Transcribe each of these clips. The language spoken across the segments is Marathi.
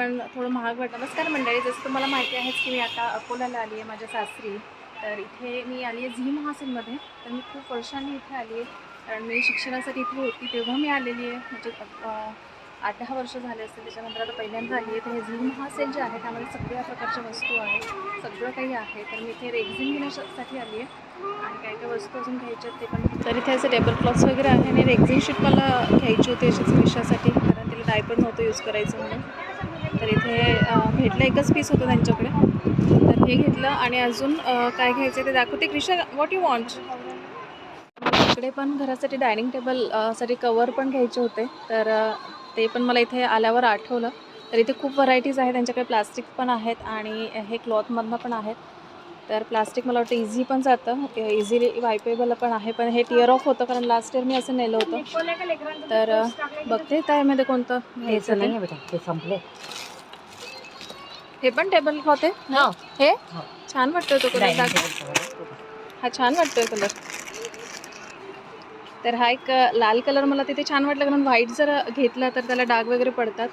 पण थोडं महाग वाटतं नमस्कार मंडळी जसं तुम्हाला माहिती आहेच की मी आता अकोल्याला आली आहे माझ्या सासरी. तर इथे मी आली आहे झी महासिनमध्ये. तर मी खूप वर्षांनी इथे आली आहे. कारण मी शिक्षणासाठी इथे होती तेव्हा मी आलेली आहे. म्हणजे आठ दहा वर्ष झाले असते त्याच्यानंतर आता पहिल्यांदा आली आहे. तर हे झी महासेल जे आहे त्यामध्ये सगळ्या प्रकारच्या वस्तू आहेत. सगळं काही आहे. तर मी इथे रेग्झिन घेण्यासाठी आली आहे. आणि काही काही वस्तू अजून घ्यायच्या आहेत ते पण तर इथे असे टेबल क्लॉथ्स वगैरे आहे आणि रेग्झिन शीट मला घ्यायची होती अशाच विषयासाठी कारण तिला डायपर नव्हतं यूज करायचं म्हणून. तर इथे भेटलं एकच पीस होतं त्यांच्याकडे. तर हे घेतलं आणि अजून काय घ्यायचं ते दाखवते. क्रिशा व्हॉट यू वॉन्ट इकडे पण घरासाठी डायनिंग टेबलसाठी कवर पण घ्यायचे होते. तर ते पण मला इथे आल्यावर आठवलं. तर इथे खूप व्हरायटीज आहेत. त्यांच्याकडे प्लास्टिक पण आहेत आणि हे क्लॉथमधनं पण आहेत. तर प्लास्टिक मला वाटतं इझी पण जातं. इझिली वायपेबल पण आहे पण हे टिअर ऑफ होतं कारण लास्ट इयर मी असं नेलं होतं. तर बघते त्यामध्ये कोणतं घ्यायचं नाही. संपले हे पण टेबल क्लॉथ आहे? हो. हे. छान वाटतोय तो कलर. हा छान वाटतोय कलर तर हा एक लाल कलर मला तिथे छान वाटलं कारण व्हाईट जर घेतला तर त्याला डाग वगैरे पडतात.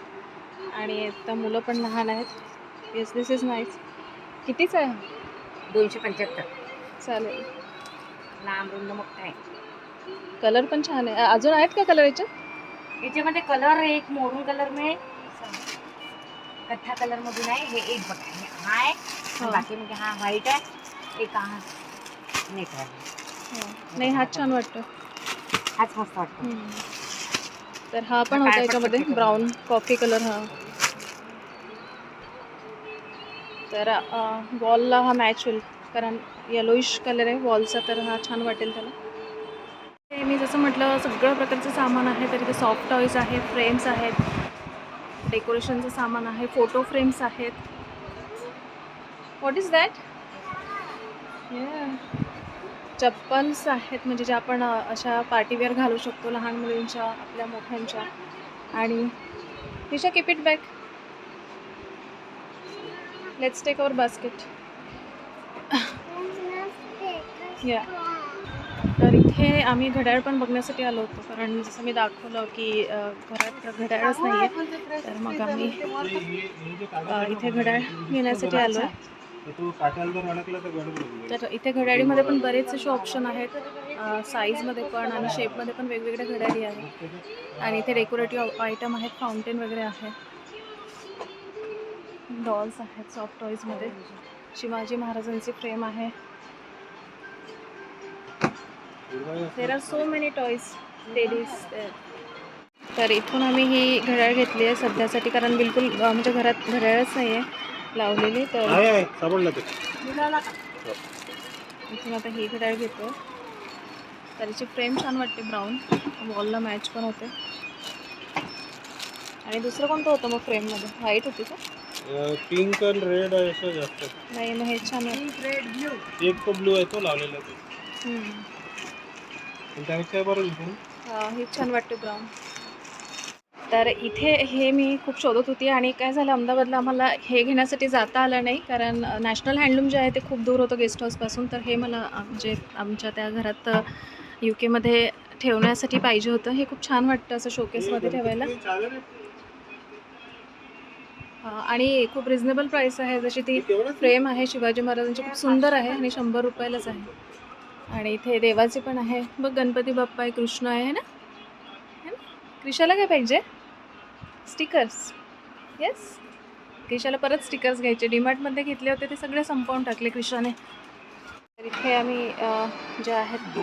आणि आता मुलं पण लहान आहेत. येस दिस इज नाईस कितीच आहे? दोनशे पंच्याहत्तर. चालेल. लांब रुंद मोठा आहे. कलर पण छान आहे. अजून आहेत का कलर याच्यात? याच्यामध्ये कलर एक मोरून कलर में कथ्था कलर मधून आहे. हे एक बघा. हे हा आहे. हो. आणि बाकी म्हणजे हा व्हाईट आहे. एक हा नेट आहे. हो. नाही हाच छान वाटतो. हाच मस्त वाटतो. हम्म. तर हा पण हा होता काय याच्यामध्ये. ब्राऊन कॉफी कलर हा. तर वॉलला हा मॅच होईल. कारण येलोइश कलर आहे. वॉलचा तर हा छान वाटेल त्याला. मी जसं म्हटलं सगळं प्रकारचं सामान आहे. तर इथे सॉफ्ट टॉईज आहे फ्रेम्स आहेत. डेकोरेशनचं सामान आहे. फोटो फ्रेम्स आहेत. व्हॉट इज दॅट चप्पल्स आहेत. म्हणजे जे आपण अशा पार्टीवेअर घालू शकतो. लहान मुलींच्या आपल्या मोठ्यांच्या. आणि तिच्या keep it back let's take our basket या तर इथे आम्ही घड्याळ पण बघण्यासाठी आलो होतो कारण जसं मी दाखवलं की घरात घड्याळच नाही आहे तर मग आम्ही इथे घड्याळ घेण्यासाठी आलो आहे तर इथे घड्याळीमध्ये पण बरेच असे ऑप्शन आहेत. साईजमध्ये पण आणि शेपमध्ये पण वेगवेगळ्या घड्याळी आहेत. आणि इथे डेकोरेटिव्ह आयटम आहेत फाउंटेन वगैरे आहे. डॉल्स आहेत सॉफ्ट टॉईजमध्ये शिवाजी महाराजांची फ्रेम आहे. There are so many toys ladies तर इथून आम्ही ही घड्याळ घेतली आहे सध्यासाठी कारण बिलकुल म्हणजे घरात घड्याळच नाही आहे लावलेली तर इथून आता ही घड्याळ घेतो त्याची फ्रेम छान वाटते ब्राऊन वॉलला मॅच पण होते. आणि दुसरं कोणतं होतं मग फ्रेममध्ये व्हाईट होती का? पिंक आणि रेड आहे असं जास्त. नाही मग हे छान वाटतं एक तो ब्लू आहे तो लावलेला ते हम्म. पण त्यापेक्षा बरं दिसेल? हा, हे छान वाटते ब्राऊन तर इथे हे मी खूप शोधत होती आणि काय झालं अहमदाबादला आम्हाला हे घेण्यासाठी जाता आलं नाही कारण नॅशनल हँडलूम जे आहे ते खूप दूर होतं गेस्ट हाऊसपासून तर हे मला म्हणजे आमच्या त्या घरात यू केमध्ये ठेवण्यासाठी पाहिजे होतं. हे खूप छान वाटतं असं शोकेसमध्ये ठेवायला. आहे? हा, आणि खूप रिझनेबल प्राईस आहे. जशी ती फ्रेम आहे शिवाजी महाराजांची खूप सुंदर आहे आणि शंभर रुपयालाच आहे. आणि इथे देवाची पण आहे. बघ गणपती बाप्पा आहे कृष्ण आहे है ना? है ना? क्रिशाला काय पाहिजे? स्टिकर्स येस क्रिशाला परत स्टिकर्स घ्यायचे. डीमार्टमध्ये घेतले होते ते सगळे संपवून टाकले क्रिशाने. तर इथे आम्ही अ, जे आहेत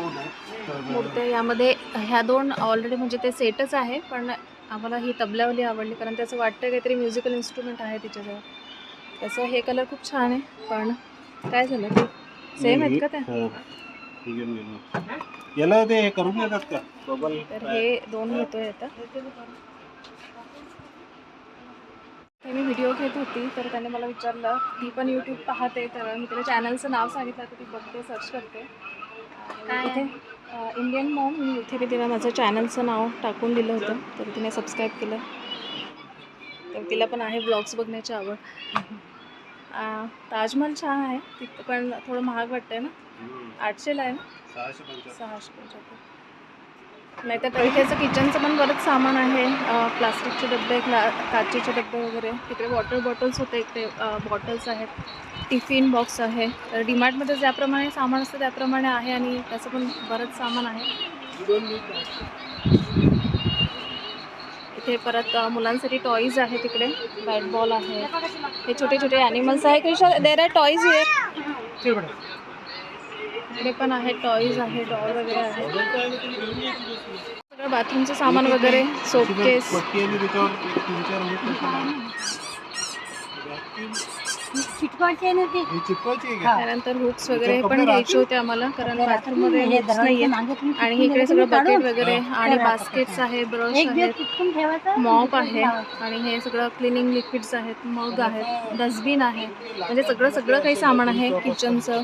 मूर्त्या यामध्ये ह्या दोन ऑलरेडी म्हणजे ते सेटच आहे पण आम्हाला ही तबल्यावाली आवडली कारण त्याचं वाटतं काहीतरी म्युझिकल इन्स्ट्रुमेंट आहे तिच्याजवळ. त्याचं हे कलर खूप छान आहे पण काय झालं ते? सेम आहेत का त्या? हो. हे. याला ते करून देतात का? बबल तर हे दोन घेतोय आता. हे मी व्हिडिओ घेत होती तर त्याने मला विचारलं ती पण यूट्यूब पाहते तर मी तिला चॅनलचं नाव सांगितलं तर ती बघते सर्च करते. इथे इंडियन मॉम मी इथे मी तिला माझं चॅनलचं नाव टाकून दिलं होतं तर तिने सबस्क्राईब केलं. तर तिला पण आहे ब्लॉग्स बघण्याची आवड. ताजमहल छान आहे तिथं पण थोडं महाग वाटतंय ना? आठशेला आहे ना? सहाशे पंच्याहत्तर. नाही नाहीतर तर इथे किचनचं पण बरंच सामान आहे. प्लास्टिकचे डबे क्ला काचेचे डबे वगैरे. तिकडे वॉटर बॉटल्स होते इकडे बॉटल्स आहेत. टिफिन बॉक्स आहे. तर डीमार्टमध्ये ज्याप्रमाणे सामान असतं त्याप्रमाणे आहे आणि त्याचं पण बरंच सामान आहे. इथे परत मुलांसाठी टॉईज आहे तिकडे. बॅट बॉल आहे. हे छोटे छोटे ॲनिमल्स आहे Krisha there are toys here इकडे पण आहे टॉईज आहे डॉल वगैरे आहे. सगळं बाथरूमचं सामान वगैरे सोपकेस त्यानंतर हुक्स वगैरे पण घ्यायचे होते आम्हाला कारण बाथरूम बाथरूममध्ये हुक्स नाहीये आणि इकडे सगळं बकेट वगैरे आणि बास्केट्स आहे ब्रश आहेत आहे मॉप आहे आणि हे सगळं क्लिनिंग लिक्विड्स आहेत मग आहेत डस्टबिन आहे. म्हणजे सगळं सगळं काही सामान आहे किचनचं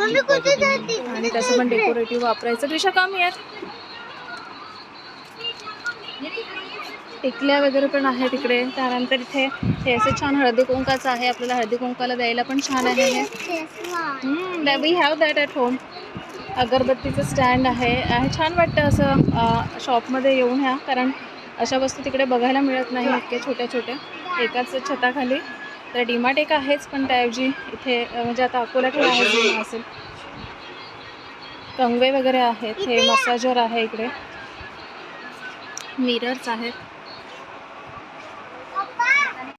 आणि त्याचं पण डेकोरेटिव्ह वापरायचं. त्रिशा कमी आहेत टिकल्या वगैरे पण आहे तिकडे त्यानंतर इथे हे असं छान हळदी कुंकाचं आहे. आपल्याला हळदी कुंकाला द्यायला पण छान आहे हे. We have that at home अगरबत्तीचं stand आहे. आहे छान वाटतं असं शॉपमध्ये येऊन ह्या. कारण अशा वस्तू तिकडे बघायला मिळत नाही इतक्या छोट्या छोट्या एकाच छताखाली. तर डीमार्ट एक आहेच पण त्याऐवजी इथे म्हणजे आता अकोला ठेवा आहे जुना असेल. कंगवे वगैरे आहेत हे मसाजर आहे इकडे. मिरर्स आहेत.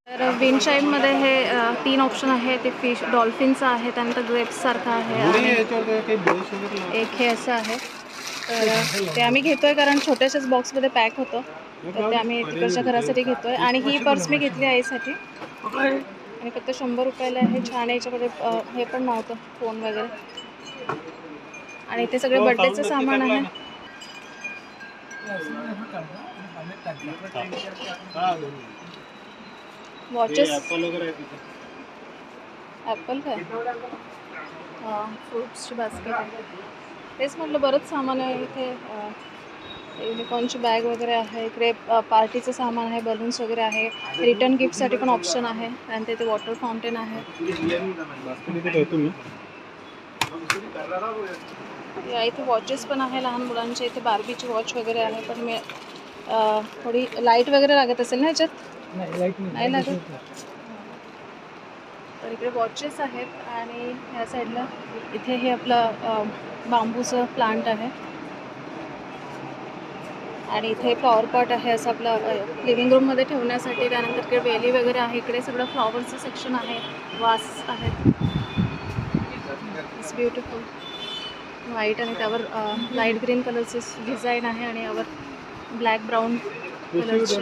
तर विंडशाईडमध्ये हे तीन ऑप्शन आहे ते फिश डॉल्फिनचं आहे त्यानंतर ग्रेप्ससारखं आहे. एक हे असं आहे. तर ते आम्ही घेतोय कारण छोट्याशाच बॉक्समध्ये पॅक होतं. तर ते आम्ही तिकडच्या घरासाठी घेतोय. आणि ही पर्स मी घेतली आईसाठी. आणि फक्त शंभर रुपयाला आहे छान आहे याच्यामध्ये हे पण नव्हतं फोन वगैरे. आणि इथे सगळे हो, बड्डेचं sound सामान आहे. हा, हे वॉचेस. ॲपल काय हां फ्रुट्सची बास्केट आहे. तेच म्हटलं बरंच सामान आहे इथे युनिकॉर्नची बॅग वगैरे आहे इकडे पार्टीचं सामान आहे बलून्स वगैरे आहे. रिटर्न गिफ्टसाठी पण ऑप्शन आहे आणि तिथे वॉटर फाउंटेन आहे. इथे या इथे वॉचेस पण आहे लहान मुलांचे इथे बार्बीची वॉच वगैरे आहे पण मी थोडी लाइट वगैरे लागत असेल ना ह्याच्यात नाही लागत? तर इकडे वॉचेस आहेत आणि ह्या साईडला इथे हे आपलं बांबूचं प्लांट आहे. आणि इथे फ्लॉवर पॉट आहे असं आपलं लिव्हिंग रूममध्ये ठेवण्यासाठी. त्यानंतर इकडे वेली वगैरे आहे. इकडे सगळं फ्लॉवरचं सेक्शन आहे. वास आहेत इट्स ब्युटिफुल व्हाईट आणि त्यावर लाइट ग्रीन कलरचे डिझाईन आहे आणि यावर ब्लॅक ब्राऊन कलरचे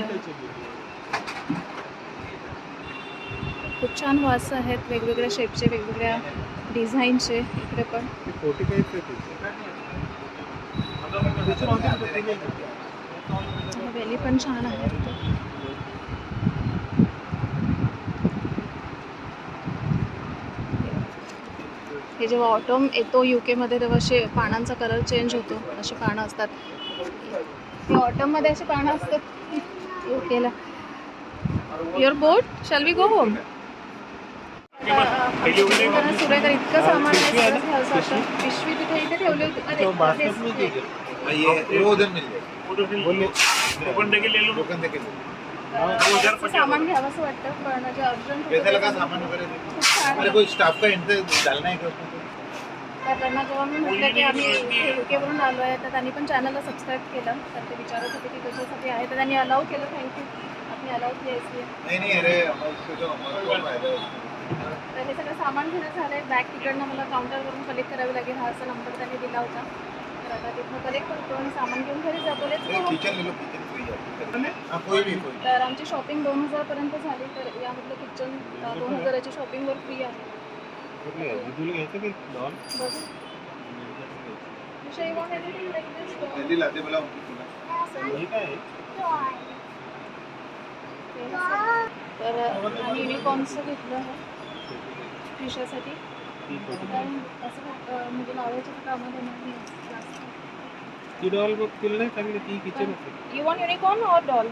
खूप छान वास आहेत. वेगवेगळ्या शेपचे वेगवेगळ्या डिझाईनचे इकडे पण. वेली पण छान आहे तिथे. हे जेव्हा ऑटम येतो यू केमध्ये तेव्हा असे पानांचा कलर चेंज होतो. अशी पानं असतात. हे ऑटममध्ये अशी पानं असतात. यू केला your boat shall we go home Surekar इतकं सामान. पिशवी तिथे इथे ठेवली होती. सामान वाटतं पण जे अर्जंट स्टाफ का है तर त्यांना जेव्हा मी म्हटलं की आम्ही युकेवरून आलो आहे तर त्यांनी पण चॅनलला सबस्क्राईब केलं. तर ते विचारत होते की कशासाठी आहे तर त्यांनी अलाव केलं. थँक्यू नहीं नहीं अरे हे सगळं सामान घेणं झालं आहे बॅग तिकडनं मला काउंटरवरून कलेक्ट करावी लागेल. हा असा नंबर त्यांनी दिला होता. तर आता तिथनं कलेक्ट करतो आणि सामान घेऊन घरी जातो. तर आमची शॉपिंग दोन हजारपर्यंत झाली. तर यामधलं किचन दोन हजाराच्या शॉपिंगवर फ्री आहे. विषय तर आम्ही युनिकॉर्नचं घेतलं आहे. फिशासाठी. कारण असं म्हणजे लावायच्या कामाला नाही. ती डॉल बघ तुला नाही चांगली ती kitchen you want unicorn doll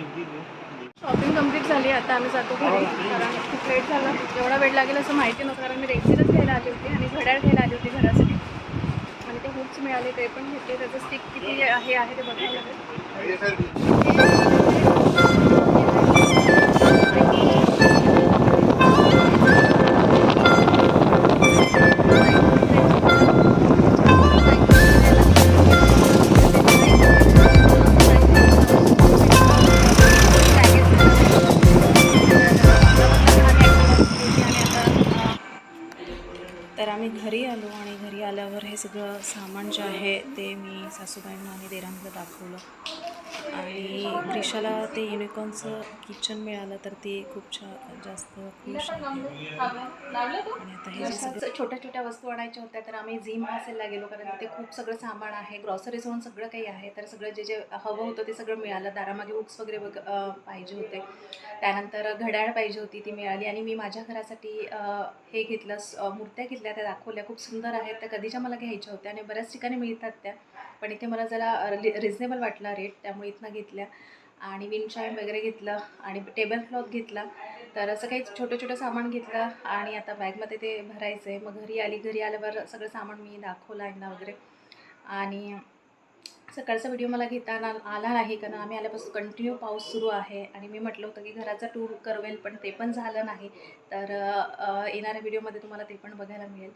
everywhere. Shopping complete झाली आता आम्ही जातो घरी. कारण खूप लेट झालं. एवढा वेळ लागेल असं माहिती नव्हतं. कारण मी रेग्युलरच घ्यायला आली होती आणि घड्याळ घ्यायला आली होती घरासाठी. आणि ते खूप मिळाले ते पण घेतले. त्याचं स्टिक किती हे आहे ते बघायला लागेल. तर आम्ही घरी आलो आणि घरी आल्यावर हे सगळं सामान जे आहे ते मी सासूबाईंना आणि देरांना दाखवलं. ग्रीशाला ते युनिकॉर्नचं किचन मिळालं तर ती खूप छान जास्त खुश आहे आणि आता हे जे सगळं छोट्या छोट्या वस्तू आणायच्या होत्या तर आम्ही झीम हासेलला गेलो कारण तिथे खूप सगळं सामान आहे ग्रॉसरीज म्हणून सगळं काही आहे तर सगळं जे जे हवं होतं ते सगळं मिळालं. दारामागे हुक्स वगैरे अं, पाहिजे होते. त्यानंतर घड्याळ पाहिजे होती ती मिळाली. आणि मी माझ्या घरासाठी अं, हे घेतलं स- अं, मूर्त्या घेतल्या त्या दाखवल्या. खूप सुंदर आहेत त्या कधीच्या मला घ्यायच्या होत्या आणि बऱ्याच ठिकाणी मिळतात त्या. पण इथे मला जरा रिझनेबल वाटला रेट त्यामुळे इथनं घेतल्या. आणि विनशाईन वगैरे घेतलं आणि टेबल क्लॉथ घेतला. तर असं काही छोटं छोटं सामान घेतलं आणि आता बॅगमध्ये ते भरायचं आहे मग घरी आली घरी आल्यावर सगळं सामान मी दाखवलं यांना वगैरे. आणि सकाळचा व्हिडिओ मला घेताना आला नाही कारण आम्ही आल्यापासून कंटिन्यू पाऊस सुरू आहे. आणि मी म्हटलं होतं की घराचा टूर करवेल पण ते पण झालं नाही. तर येणाऱ्या व्हिडिओमध्ये तुम्हाला ते पण बघायला मिळेल.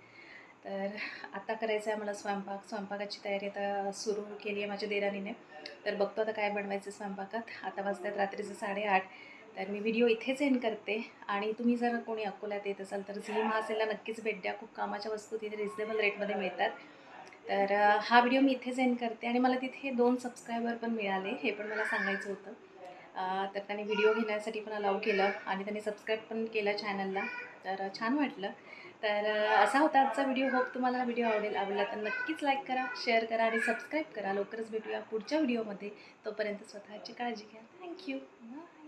तर आता करायचं आहे मला स्वयंपाक. स्वयंपाकाची तयारी आता सुरू केली आहे माझ्या देरानीने तर बघतो आता काय बनवायचं स्वयंपाकात. आता वाजतात रात्रीचं साडेआठ. तर मी व्हिडिओ इथेच एंड करते. आणि तुम्ही जर कोणी अकोल्यात येत असाल तर झी महासेलला नक्कीच भेट द्या. खूप कामाच्या वस्तू तिथे रिजनेबल रेटमध्ये मिळतात. तर हा व्हिडिओ मी इथेच एंड करते. आणि मला तिथे दोन सबस्क्रायबर पण मिळाले. हे पण मला सांगायचं होतं. तर त्यांनी व्हिडिओ घेण्यासाठी पण अलाव केलं. आणि त्यांनी सबस्क्राईब पण केलं चॅनलला तर छान वाटलं. तर असा होता आजचा व्हिडिओ होप तुम्हाला हा व्हिडिओ आवडेल आवडला तर नक्कीच लाईक करा शेअर करा आणि सबस्क्राईब करा. लवकरच भेटूया पुढच्या व्हिडिओमध्ये तोपर्यंत स्वतःची काळजी घ्या. Thank you bye